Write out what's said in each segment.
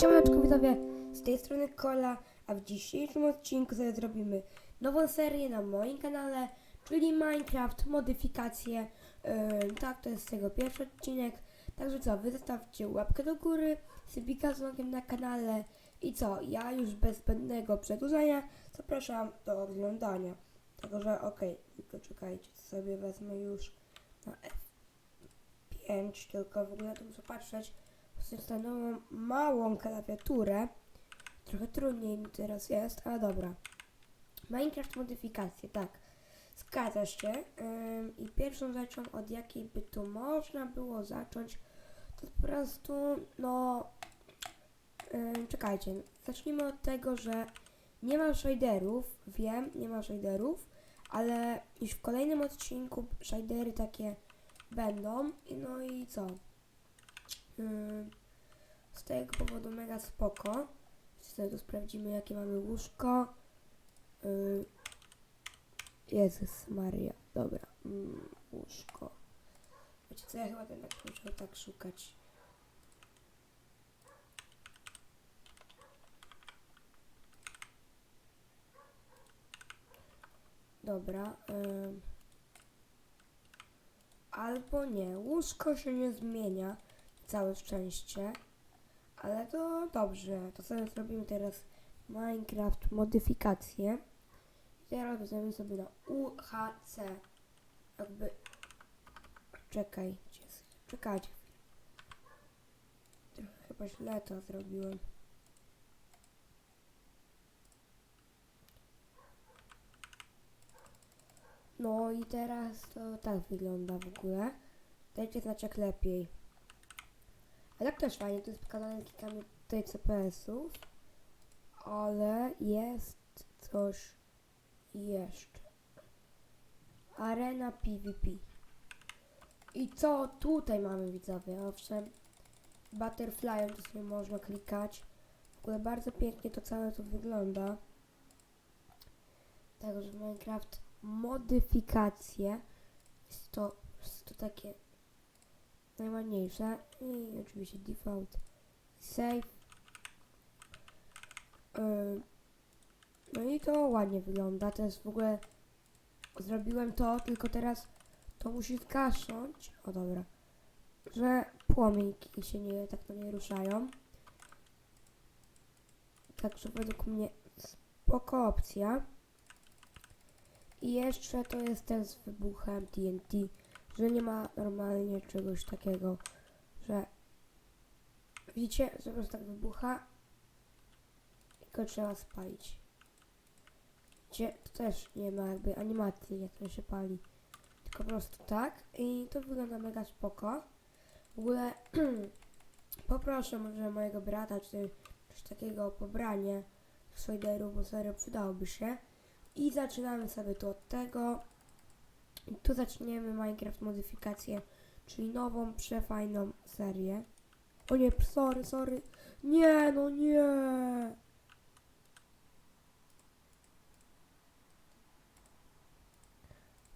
Siemaneczko widzowie, z tej strony Kola, a w dzisiejszym odcinku sobie zrobimy nową serię na moim kanale, czyli Minecraft, modyfikacje. Yy, tak, to jest tego pierwszy odcinek. Także co, wy zostawcie łapkę do góry, subika z logiem na kanale i co, ja już bez zbędnego przedłużania zapraszam do oglądania. Także okej, tylko czekajcie, sobie wezmę już na F5, tylko w ogóle to muszę patrzeć. Dostanę małą klawiaturę. Trochę trudniej teraz jest, ale dobra. Minecraft modyfikacje, tak. Zgadza się. Ym, I pierwszą rzeczą, od jakiej by tu można było zacząć, to po prostu, no... Ym, czekajcie, zacznijmy od tego, że nie ma shaderów, wiem, nie ma shaderów, ale już w kolejnym odcinku shadery takie będą. No i co? Ym, z tego powodu mega spoko. Tu sprawdzimy jakie mamy łóżko. Yy, Jezus Maria, dobra. Mm, łóżko. Wiecie co, ja chyba ten tak musiał tak szukać. Dobra. ym. Albo nie. Łóżko się nie zmienia. Całe szczęście. Ale to dobrze. To sobie zrobimy teraz Minecraft modyfikację. Teraz weźmiemy sobie na UHC. Jakby... Czekaj. gdzie jest- Czekajcie. Trochę chyba źle to zrobiłem. No i teraz to tak wygląda w ogóle. Dajcie znać jak lepiej. A tak też fajnie, to jest pokazane kilkami tutaj CPS-ów, ale jest coś jeszcze. Arena PvP. I co tutaj mamy widzowie? Owszem, Butterflyem to sobie można klikać. W ogóle bardzo pięknie to całe tu wygląda. Także Minecraft modyfikacje. Jest to, jest to takie najładniejsze i oczywiście default save Yy, no i to ładnie wygląda. Teraz w ogóle zrobiłem to tylko teraz to musi zgasnąć. O dobra. Że płomienki się nie tak to nie ruszają. Także według mnie spoko opcja. I jeszcze to jest ten z wybuchem TNT że nie ma normalnie czegoś takiego, że widzicie, po prostu tak wybucha i go trzeba spalić. Gdzie to też nie ma jakby animacji, jak to się pali. Tylko po prostu tak i to wygląda mega spoko. W ogóle poproszę może mojego brata, czy coś takiego o pobranie shaderów, bo serio przydałoby się. I zaczynamy sobie tu od tego. I tu zaczniemy Minecraft modyfikację, czyli nową, przefajną serię. O nie, sorry, sorry. Nie, no nie.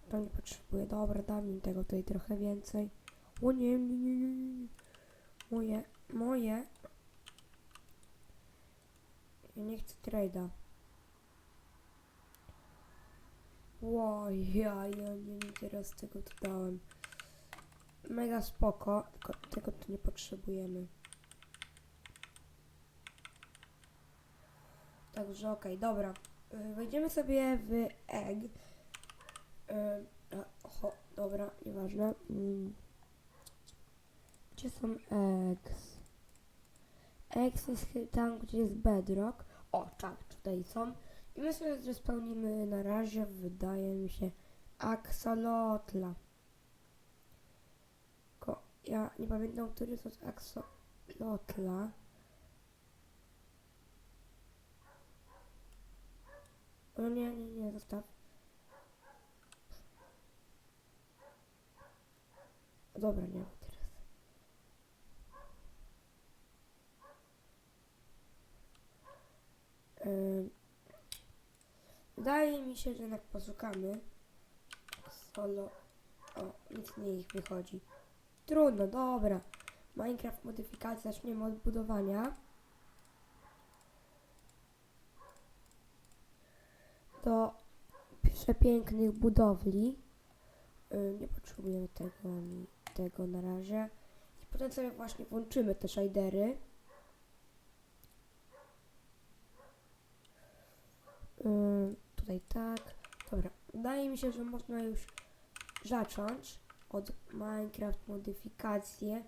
To nie potrzebuję. Dobra, dam mi tego tutaj trochę więcej. O nie, nie, nie, nie. nie. Moje, moje. Ja nie chcę trade'a. Ło, ja, ja nie wiem teraz tego tu dałem. Mega spoko, tylko tego tu nie potrzebujemy. Także okej, dobra. Y, Wejdziemy sobie w egg. Y, a, Oho, dobra, nieważne. Mm. Gdzie są eggs? Eggs jest tam, gdzie jest bedrock. O, tak, tutaj są. I my sobie zespełnimy na razie, wydaje mi się, axolotla. Ko, ja nie pamiętam, który to jest axolotla. O nie, nie, nie, zostaw. Dobra, nie Wydaje mi się, że jednak poszukamy. Solo. O, nic nie ich wychodzi. Trudno, dobra. Minecraft modyfikacja, zaczniemy od budowania. Do przepięknych budowli. Y, nie potrzebujemy tego, tego na razie. I potem sobie właśnie włączymy te shadery. Yy. Tutaj tak. Dobra, wydaje mi się, że można już zacząć od Minecraft modyfikacje.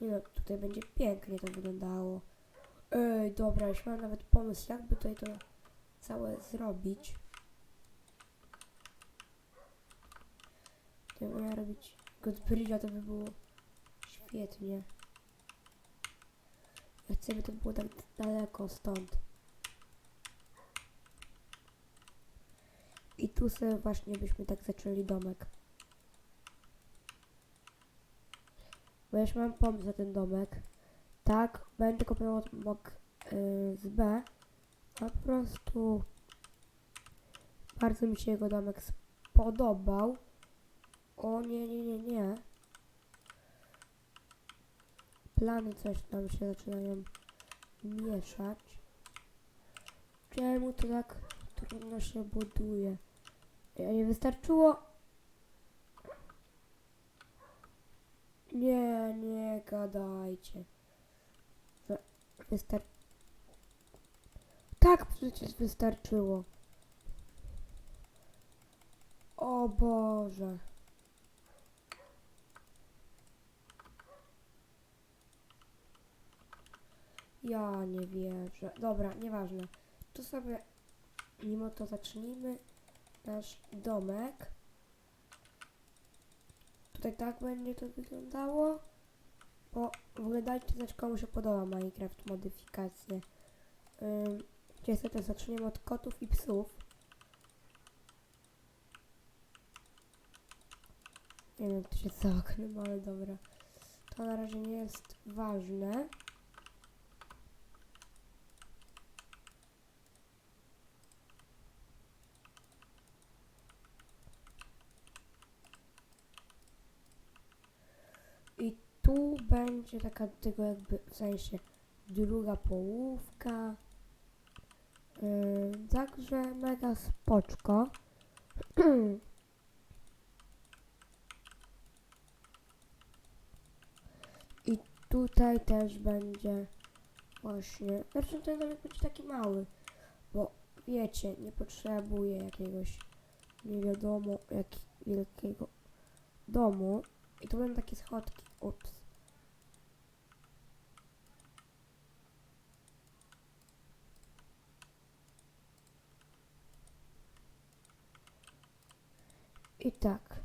Nie no, tutaj będzie pięknie to wyglądało. Ej, dobra, już mam nawet pomysł, jakby tutaj to całe zrobić. Gdybym miała robić Godbridge'a, to by było świetnie. Ja chcę, by to było tak daleko stąd. I tu sobie właśnie byśmy tak zaczęli domek. Bo już mam pomysł na ten domek. Tak, będę kopiował bok y, z B. Po prostu bardzo mi się jego domek spodobał. O nie, nie, nie, nie. Plany coś nam się zaczynają mieszać. Czemu to tak trudno się buduje? Nie wystarczyło. Nie, nie gadajcie. Wystar... Tak przecież wystarczyło. O Boże. Ja nie wierzę. Dobra, nieważne. Tu sobie mimo to zacznijmy nasz domek. Tutaj tak będzie to wyglądało. Bo w ogóle dajcie znać komu się podoba Minecraft modyfikacje. Niestety zaczniemy od kotów i psów. Nie wiem, czy się za oknem, ale dobra. To na razie nie jest ważne. I tu będzie taka tego jakby w sensie druga połówka. Yy, także mega spoczko. I tutaj też będzie właśnie. Zresztą ten domek będzie taki mały, bo wiecie, nie potrzebuję jakiegoś nie wiadomo jak wielkiego domu. I tu będą takie schodki. Ups. I tak.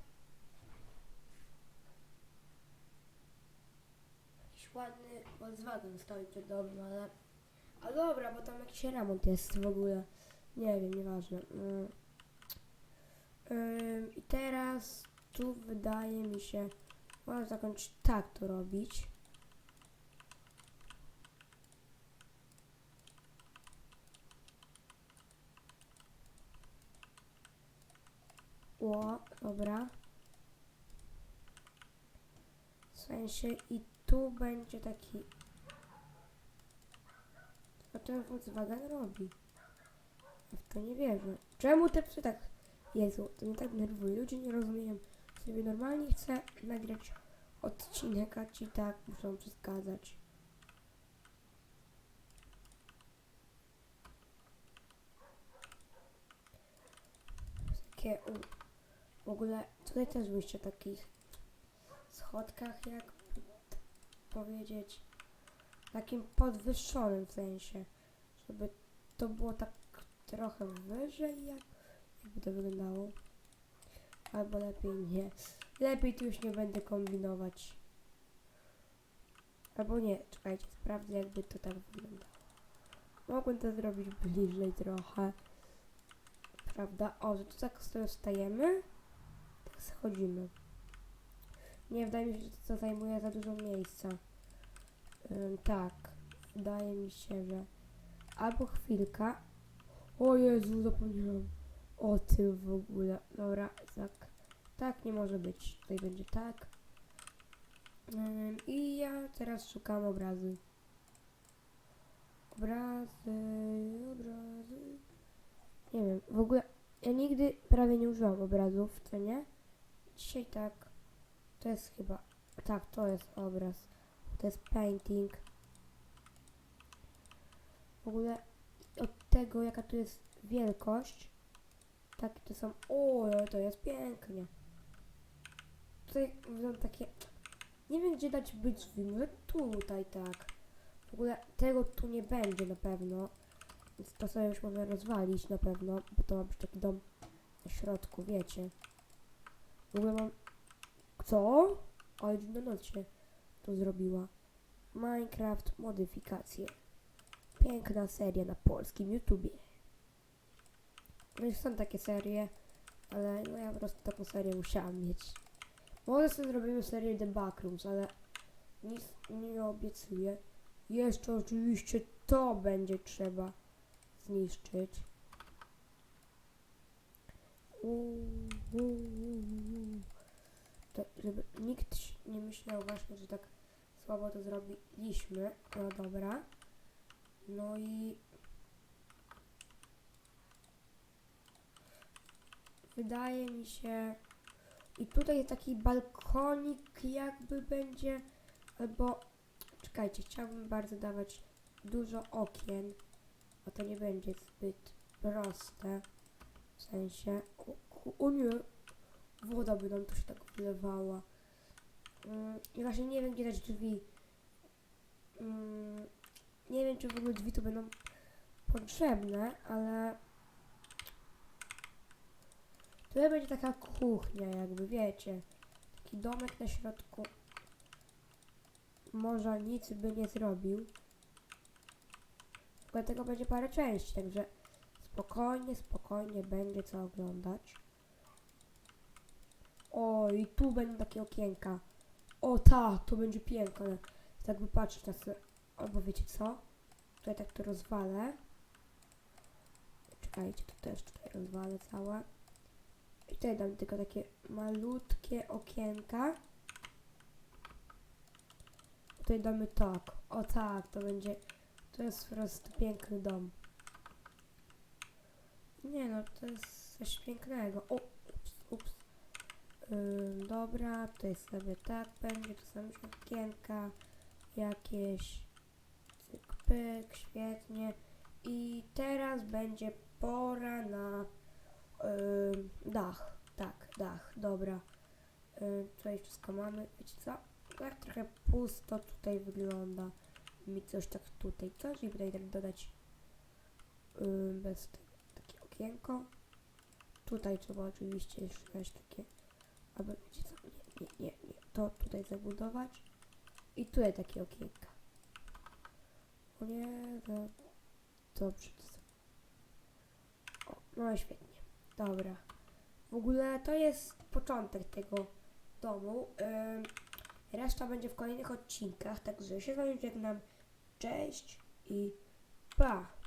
Jakiś ładny Volkswagen stoi przed domem, ale... A dobra, bo tam jakiś remont jest w ogóle. Nie wiem, nieważne. Ym, I teraz tu wydaje mi się, można zakończyć tak to robić. O, dobra. W sensie i tu będzie taki... Co ten Volkswagen robi? Ja w to nie wierzę. Czemu te psy tak... Jezu, to mnie tak nerwuje. Ludzie nie rozumieją. Sobie normalnie chcę nagrać odcinek, a ci tak muszą przeszkadzać. Takie ogóle tutaj też byście takich schodkach, jak powiedzieć, takim podwyższonym w sensie, żeby to było tak trochę wyżej, jak, jakby to wyglądało. Albo lepiej nie. Lepiej tu już nie będę kombinować. Albo nie, czekajcie, sprawdzę jakby to tak wyglądało. Mogłem to zrobić bliżej trochę. Prawda? O, że tu tak sobie stajemy. Schodzimy. Nie, wydaje mi się, że to zajmuje za dużo miejsca. Tak. Wydaje mi się, że... Albo chwilka. O Jezu, zapomniałam o tym w ogóle. Dobra, tak. Tak nie może być. Tutaj będzie tak. I ja teraz szukam obrazy. Obrazy, obrazy. Nie wiem, w ogóle nigdy prawie nie użyłam obrazów, co nie? Dzisiaj tak. To jest chyba. Tak, to jest obraz. To jest painting. W ogóle od tego, jaka tu jest wielkość. Tak, to są. O, to jest pięknie. Tutaj będą takie. Nie wiem, gdzie dać być może tutaj tak. W ogóle tego tu nie będzie na pewno. Więc to sobie już można rozwalić na pewno, bo to ma być taki dom na środku, wiecie. W ogóle mam... Co? Noc się to zrobiła. Minecraft modyfikacje. Piękna seria na polskim YouTubie. No i są takie serie, ale no ja po prostu taką serię musiałam mieć. Może sobie zrobimy serię The Backrooms, ale nic nie obiecuję. Jeszcze oczywiście to będzie trzeba zniszczyć. To, żeby nikt nie myślał właśnie, że tak słabo to zrobiliśmy. No dobra. No i wydaje mi się i tutaj taki balkonik jakby będzie albo czekajcie, chciałbym bardzo dawać dużo okien, a to nie będzie zbyt proste. W sensie, o, ku- o nie, woda by nam tu się tak wylewała. Mm, I właśnie nie wiem, gdzie dać drzwi. Mm, nie wiem, czy w ogóle drzwi tu będą potrzebne, ale tutaj będzie taka kuchnia, jakby wiecie. Taki domek na środku. Może nic by nie zrobił. Dlatego będzie parę części, także spokojnie, spokojnie będzie co oglądać. O, i tu będą takie okienka. O tak, to będzie piękne. Tak by patrzeć na sobie. Albo wiecie co? Tutaj tak to rozwalę. Czekajcie, to też tutaj rozwalę całe. I tutaj dam tylko takie malutkie okienka. Tutaj damy tak. O tak, to będzie. To jest po prostu piękny dom. Nie no, to jest coś pięknego. O, ups, ups. Ym, dobra, tutaj sobie tak będzie, tu są już okienka jakieś. Cyk, pyk, świetnie. I teraz będzie pora na ym, dach. Tak, dach, dobra. Ym, tutaj wszystko mamy, wiecie co? Tak trochę pusto tutaj wygląda. Mi coś tak tutaj coś i tutaj tak dodać ym, bez tego, okienko. Tutaj trzeba oczywiście dać takie, albo wiecie co, nie, nie, nie, nie, to tutaj zabudować i tutaj takie okienka. O nie, no, dobrze. O, no świetnie, dobra. W ogóle to jest początek tego domu. Reszta będzie w kolejnych odcinkach, także się z wami żegnam. Cześć i pa!